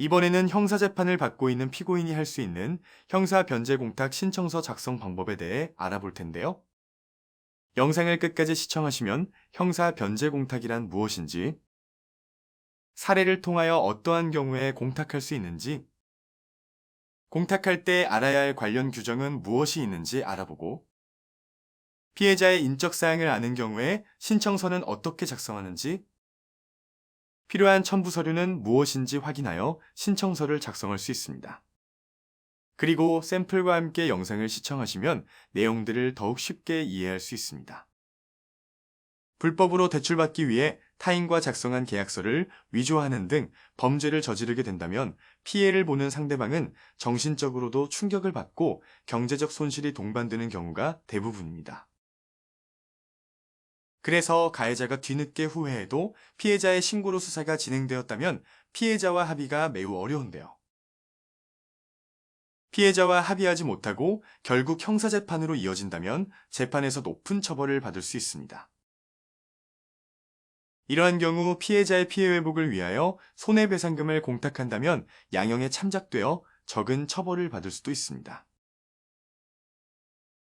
이번에는 형사재판을 받고 있는 피고인이 할 수 있는 형사 변제 공탁 신청서 작성 방법에 대해 알아볼 텐데요. 영상을 끝까지 시청하시면 형사 변제 공탁이란 무엇인지, 사례를 통하여 어떠한 경우에 공탁할 수 있는지, 공탁할 때 알아야 할 관련 규정은 무엇이 있는지 알아보고, 피해자의 인적 사항을 아는 경우에 신청서는 어떻게 작성하는지, 필요한 첨부 서류는 무엇인지 확인하여 신청서를 작성할 수 있습니다. 그리고 샘플과 함께 영상을 시청하시면 내용들을 더욱 쉽게 이해할 수 있습니다. 불법으로 대출받기 위해 타인과 작성한 계약서를 위조하는 등 범죄를 저지르게 된다면 피해를 보는 상대방은 정신적으로도 충격을 받고 경제적 손실이 동반되는 경우가 대부분입니다. 그래서 가해자가 뒤늦게 후회해도 피해자의 신고로 수사가 진행되었다면 피해자와 합의가 매우 어려운데요. 피해자와 합의하지 못하고 결국 형사재판으로 이어진다면 재판에서 높은 처벌을 받을 수 있습니다. 이러한 경우 피해자의 피해 회복을 위하여 손해배상금을 공탁한다면 양형에 참작되어 적은 처벌을 받을 수도 있습니다.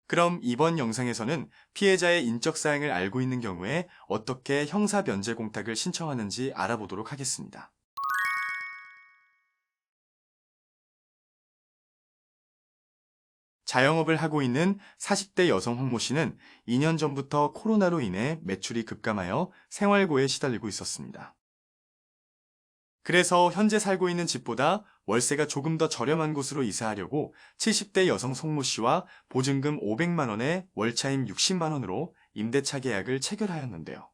그럼 이번 영상에서는 피해자의 인적 사항을 알고 있는 경우에 어떻게 형사 변제 공탁을 신청하는지 알아보도록 하겠습니다. 자영업을 하고 있는 40대 여성 황모 씨는 2년 전부터 코로나로 인해 매출이 급감하여 생활고에 시달리고 있었습니다. 그래서 현재 살고 있는 집보다 월세가 조금 더 저렴한 곳으로 이사하려고 70대 여성 송모 씨와 보증금 500만 원에 월차임 60만 원으로 임대차 계약을 체결하였는데요.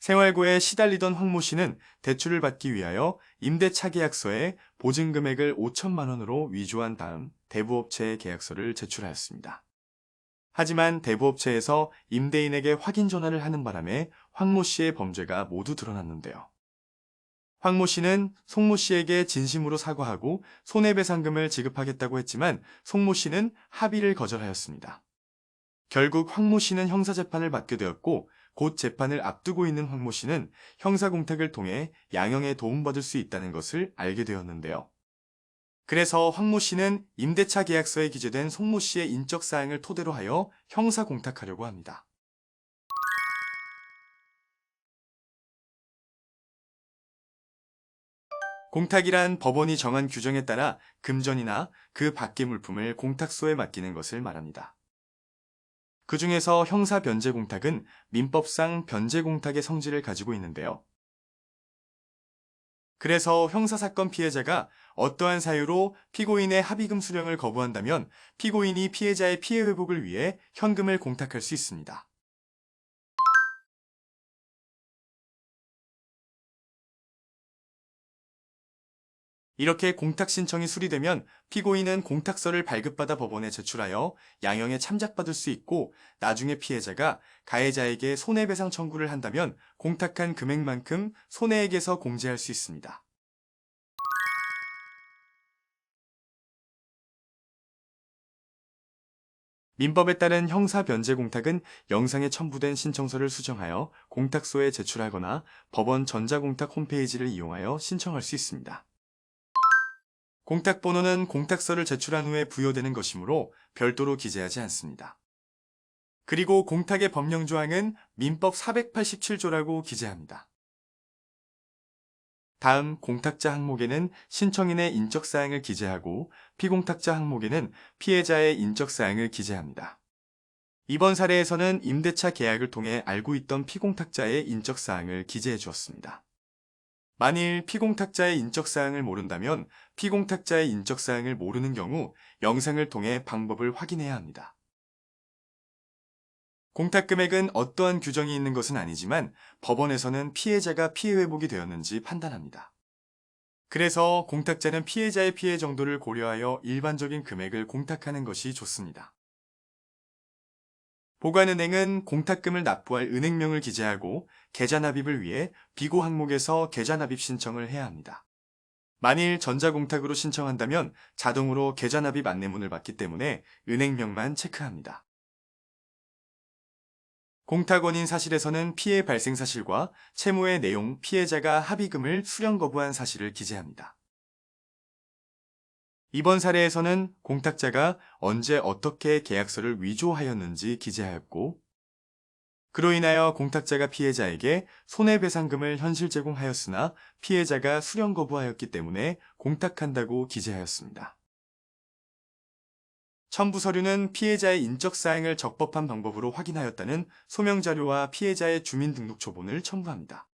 생활고에 시달리던 황모 씨는 대출을 받기 위하여 임대차 계약서에 보증금액을 5천만 원으로 위조한 다음 대부업체에 계약서를 제출하였습니다. 하지만 대부업체에서 임대인에게 확인 전화를 하는 바람에 황모 씨의 범죄가 모두 드러났는데요. 황모 씨는 송모 씨에게 진심으로 사과하고 손해배상금을 지급하겠다고 했지만 송모 씨는 합의를 거절하였습니다. 결국 황모 씨는 형사재판을 받게 되었고 곧 재판을 앞두고 있는 황모 씨는 형사공탁을 통해 양형에 도움받을 수 있다는 것을 알게 되었는데요. 그래서 황모 씨는 임대차 계약서에 기재된 송모 씨의 인적사항을 토대로 하여 형사공탁하려고 합니다. 공탁이란 법원이 정한 규정에 따라 금전이나 그 밖의 물품을 공탁소에 맡기는 것을 말합니다. 그 중에서 형사 변제 공탁은 민법상 변제 공탁의 성질을 가지고 있는데요. 그래서 형사사건 피해자가 어떠한 사유로 피고인의 합의금 수령을 거부한다면 피고인이 피해자의 피해 회복을 위해 현금을 공탁할 수 있습니다. 이렇게 공탁 신청이 수리되면 피고인은 공탁서를 발급받아 법원에 제출하여 양형에 참작받을 수 있고 나중에 피해자가 가해자에게 손해배상 청구를 한다면 공탁한 금액만큼 손해액에서 공제할 수 있습니다. 민법에 따른 형사 변제 공탁은 영상에 첨부된 신청서를 수정하여 공탁소에 제출하거나 법원 전자공탁 홈페이지를 이용하여 신청할 수 있습니다. 공탁번호는 공탁서를 제출한 후에 부여되는 것이므로 별도로 기재하지 않습니다. 그리고 공탁의 법령조항은 민법 487조라고 기재합니다. 다음 공탁자 항목에는 신청인의 인적사항을 기재하고 피공탁자 항목에는 피해자의 인적사항을 기재합니다. 이번 사례에서는 임대차 계약을 통해 알고 있던 피공탁자의 인적사항을 기재해 주었습니다. 만일 피공탁자의 인적사항을 모른다면 피공탁자의 인적사항을 모르는 경우 영상을 통해 방법을 확인해야 합니다. 공탁 금액은 어떠한 규정이 있는 것은 아니지만 법원에서는 피해자가 피해 회복이 되었는지 판단합니다. 그래서 공탁자는 피해자의 피해 정도를 고려하여 일반적인 금액을 공탁하는 것이 좋습니다. 보관은행은 공탁금을 납부할 은행명을 기재하고 계좌납입을 위해 비고 항목에서 계좌납입 신청을 해야 합니다. 만일 전자공탁으로 신청한다면 자동으로 계좌납입 안내문을 받기 때문에 은행명만 체크합니다. 공탁원인 사실에서는 피해 발생 사실과 채무의 내용, 피해자가 합의금을 수령 거부한 사실을 기재합니다. 이번 사례에서는 공탁자가 언제 어떻게 계약서를 위조하였는지 기재하였고, 그로 인하여 공탁자가 피해자에게 손해배상금을 현실 제공하였으나 피해자가 수령 거부하였기 때문에 공탁한다고 기재하였습니다. 첨부 서류는 피해자의 인적 사항을 적법한 방법으로 확인하였다는 소명 자료와 피해자의 주민등록초본을 첨부합니다.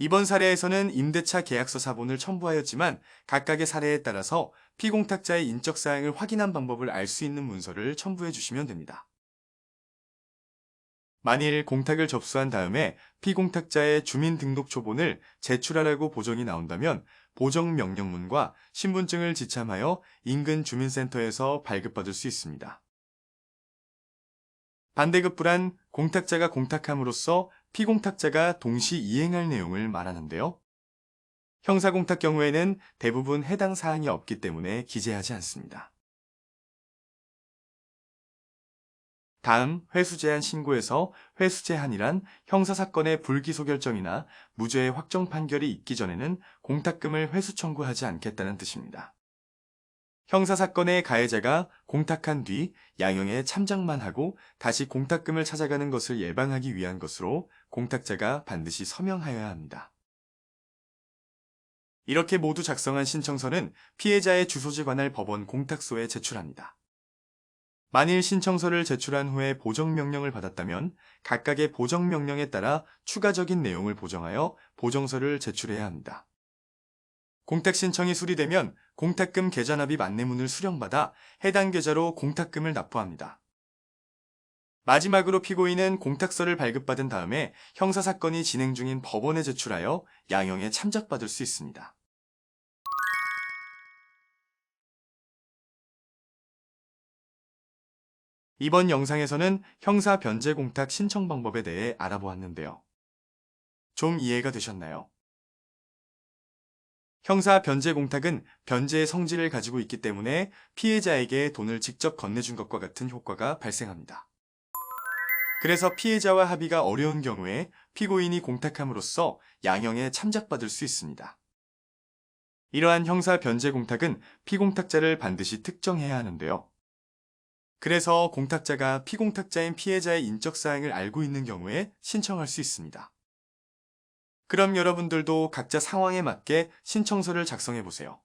이번 사례에서는 임대차 계약서 사본을 첨부하였지만 각각의 사례에 따라서 피공탁자의 인적 사항을 확인한 방법을 알 수 있는 문서를 첨부해 주시면 됩니다. 만일 공탁을 접수한 다음에 피공탁자의 주민등록초본을 제출하라고 보정이 나온다면 보정명령문과 신분증을 지참하여 인근 주민센터에서 발급받을 수 있습니다. 반대급부란 공탁자가 공탁함으로써 피공탁자가 동시 이행할 내용을 말하는데요. 형사공탁 경우에는 대부분 해당 사항이 없기 때문에 기재하지 않습니다. 다음 회수제한 신고에서 회수제한이란 형사사건의 불기소 결정이나 무죄의 확정 판결이 있기 전에는 공탁금을 회수 청구하지 않겠다는 뜻입니다. 형사사건의 가해자가 공탁한 뒤 양형에 참작만 하고 다시 공탁금을 찾아가는 것을 예방하기 위한 것으로 공탁자가 반드시 서명하여야 합니다. 이렇게 모두 작성한 신청서는 피해자의 주소지 관할 법원 공탁소에 제출합니다. 만일 신청서를 제출한 후에 보정명령을 받았다면 각각의 보정명령에 따라 추가적인 내용을 보정하여 보정서를 제출해야 합니다. 공탁 신청이 수리되면 공탁금 계좌납입 안내문을 수령받아 해당 계좌로 공탁금을 납부합니다. 마지막으로 피고인은 공탁서를 발급받은 다음에 형사사건이 진행 중인 법원에 제출하여 양형에 참작받을 수 있습니다. 이번 영상에서는 형사 변제 공탁 신청 방법에 대해 알아보았는데요. 좀 이해가 되셨나요? 형사 변제 공탁은 변제의 성질을 가지고 있기 때문에 피해자에게 돈을 직접 건네준 것과 같은 효과가 발생합니다. 그래서 피해자와 합의가 어려운 경우에 피고인이 공탁함으로써 양형에 참작받을 수 있습니다. 이러한 형사 변제 공탁은 피공탁자를 반드시 특정해야 하는데요. 그래서 공탁자가 피공탁자인 피해자의 인적 사항을 알고 있는 경우에 신청할 수 있습니다. 그럼 여러분들도 각자 상황에 맞게 신청서를 작성해 보세요.